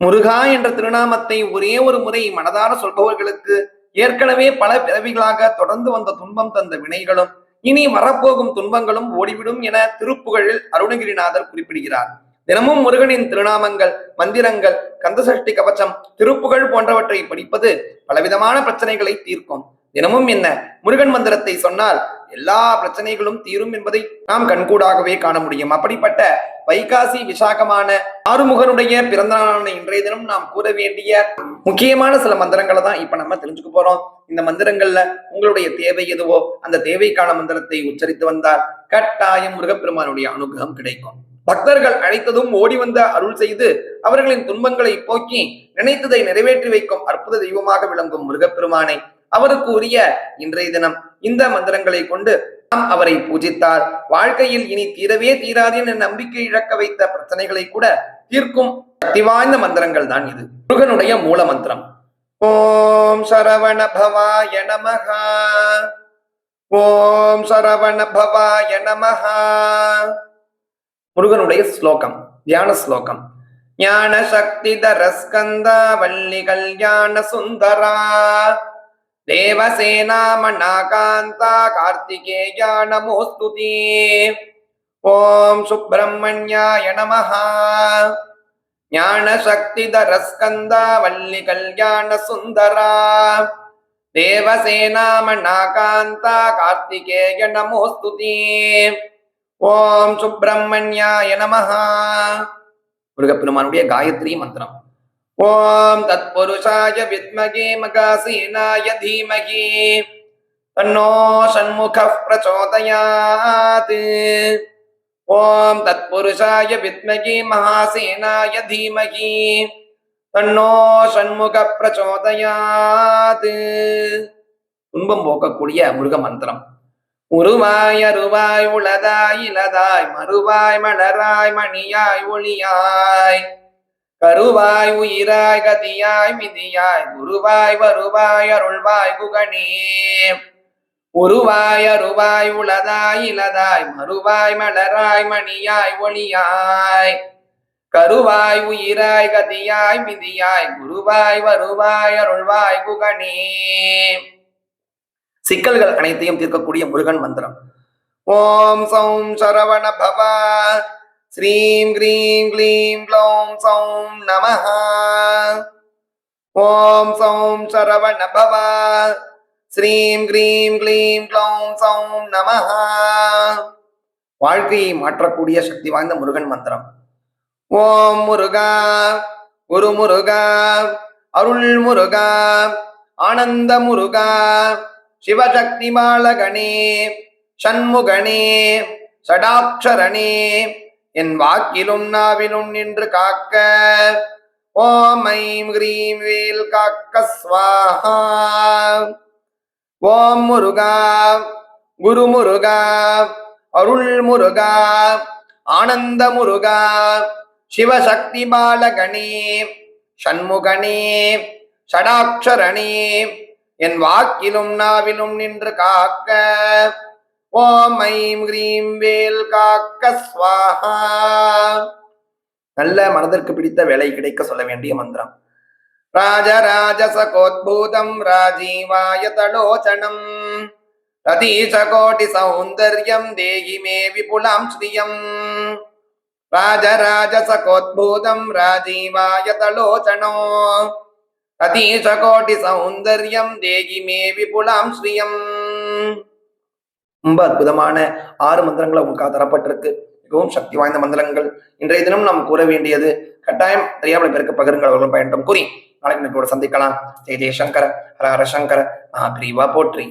முருகா என்ற திருநாமத்தை ஒரே ஒரு முறை மனதார சொல்பவர்களுக்கு ஏற்கனவே பல பிறவிகளாக தொடர்ந்து வந்த துன்பம் தந்த வினைகளும் இனி வரப்போகும் துன்பங்களும் ஓடிவிடும் என திருப்புகழில் அருணகிரிநாதர் குறிப்பிடுகிறார். தினமும் முருகனின் திருநாமங்கள் மந்திரங்கள் கந்தசஷ்டி கவச்சம் திருப்புகழ் போன்றவற்றை படிப்பது பலவிதமான பிரச்சனைகளை தீர்க்கும். தினமும் என்ன? முருகன் மந்திரத்தை சொன்னால் எல்லா பிரச்சனைகளும் தீரும் என்பதை நாம் கண்கூடாகவே காண முடியும். அப்படிப்பட்ட வைகாசி விசாகமான ஆறுமுகனுடைய பிறந்த நாளான இன்றைய தினம் நாம் கூற வேண்டிய முக்கியமான சில மந்திரங்களை தான் இப்ப நம்ம தெரிஞ்சுக்க போறோம். இந்த மந்திரங்கள்ல உங்களுடைய தேவை எதுவோ அந்த தேவைக்கான மந்திரத்தை உச்சரித்து வந்தால் கட்டாயம் முருகப்பெருமானுடைய அனுகிரகம் கிடைக்கும். பக்தர்கள் அழைத்ததும் ஓடி வந்த அருள் செய்து அவர்களின் துன்பங்களை போக்கி நினைத்ததை நிறைவேற்றி வைக்கும் அற்புத தெய்வமாக விளங்கும் முருகப்பெருமானை அவருக்கு உரிய இன்றைய தினம். இந்த மந்திரங்களை கொண்டு நாம் அவரை பூஜித்தால் வாழ்க்கையில் இனி தீரவே தீராது என நம்பிக்கை இழக்க வைத்த பிரச்சனைகளை கூட தீர்க்கும் சக்தி வாய்ந்த மந்திரங்கள் தான் இது. முருகனுடைய மூல மந்திரம். ஓம் சரவண பவாய நமகா ஓம் சரவண பவாய நமகா முருகனுடைய ஸ்லோகம் தியான ஸ்லோகம். ஞான சக்தி தரஸ்கந்தா வள்ளி கல்யாண சுந்தரா. தேவசேனா மணாகாந்தா கார்த்திகேயா நமோஸ்துதி ஓம் சுப்பிரமணியாய நமஹா ஞான சக்தி தரஸ்கந்தா வள்ளி கல்யாண சுந்தரா தேவசேனா மணாகாந்தா கார்த்திகேய நமோஸ்துதி ஓம் சுப்பிரமணியாய நமஹா முருகப்பெருமானுடைய காயத்ரி மந்திரம் ஓம் தத்புருஷாய வித்மகே மகாசீனாய தீமகி. தன்னோ சண்முக பிரச்சோதயாத் ஓம் தத்புருஷாய வித்மகே மகாசீனாய தீமகி. தன்னோ சண்முக பிரச்சோதயாத் துன்பம் போக்கக்கூடிய முருக மந்திரம். உருவாய் அருவாய் உளதாய் இலதாய் மறுவாய் மலராய் மணியாய் ஒளியாய். கருவாய் உயிராய் கதியாய் மிதியாய் குருவாய் வருவாய் அருள்வாய் குகணே உருவாய் அருவாய் உளதாய் இலதாய் மறுவாய் மலராய் மணியாய் ஒளியாய். கருவாய் உயிராய் கதியாய் மிதியாய் குருவாய் வருவாய் அருள்வாய் குகணே சிக்கல்கள் அனைத்தையும் தீர்க்கக்கூடிய முருகன் மந்திரம். ஓம் சௌம் சரவண பவா. ஸ்ரீம் கிரீம் க்ளீம் க்ளோம் சௌம் நம ஓம் சௌம் சரவண பவ. ஸ்ரீம் கிரீம் க்ளீம் க்ளோம் சௌம் நம வாழ்க்கையை மாற்றக்கூடிய சக்தி வாய்ந்த முருகன் மந்திரம். ஓம் முருகா குரு முருகா அருள் முருகா ஆனந்த முருகா சிவசக்தி மாலகணே சண்முகணே சடாட்சரணே என் வாக்கிலும் நாவிலும் நின்று காக்க. ஓம் ஐம் கிரீம் வேல் காக்க ஸ்வாஹா ஓம் முருகா குரு முருகா அருள் முருகா ஆனந்த முருகா சிவசக்தி பாலகணே சண்முகனே ஷடாட்சரணே என் வாக்கிலும் நாவிலும் நின்று காக்க. ஓம் ஐம் கிரீம் வேல் காக்க ஸ்வாஹா. நல்ல மனதிற்கு பிடித்த வேலை கிடைக்க சொல்ல வேண்டிய மந்திரம். ராஜராஜசகோத்பூதம் ராஜீவாய தலோச்சனம். ரதீசகோட்டி சௌந்தர்யம் தேகி மே விபுலாம் ஸ்ரீயம். ராஜராஜசகோத்பூதம் ராஜீவாய தலோச்சனோ. ரதீசகோட்டி சௌந்தர்யம் தேகி மே விபுலாம் ஸ்ரீயம். ரொம்ப அற்புதமான ஆறு மந்திரங்கள் உங்களுக்காக தரப்பட்டிருக்கு. மிகவும் சக்தி வாய்ந்த மந்திரங்கள். இன்றைய தினம் நாம் கூற வேண்டியது கட்டாயம் தெரியாமல் பேருக்கு பகிருங்கள் அவர்களும் பயன்படும். கூறி நாளைக்கு நம்மளோட சந்திக்கலாம். ஜெய ஜெயசங்கர ஹர ஹர சங்கர மகாகிரீவா போற்றி.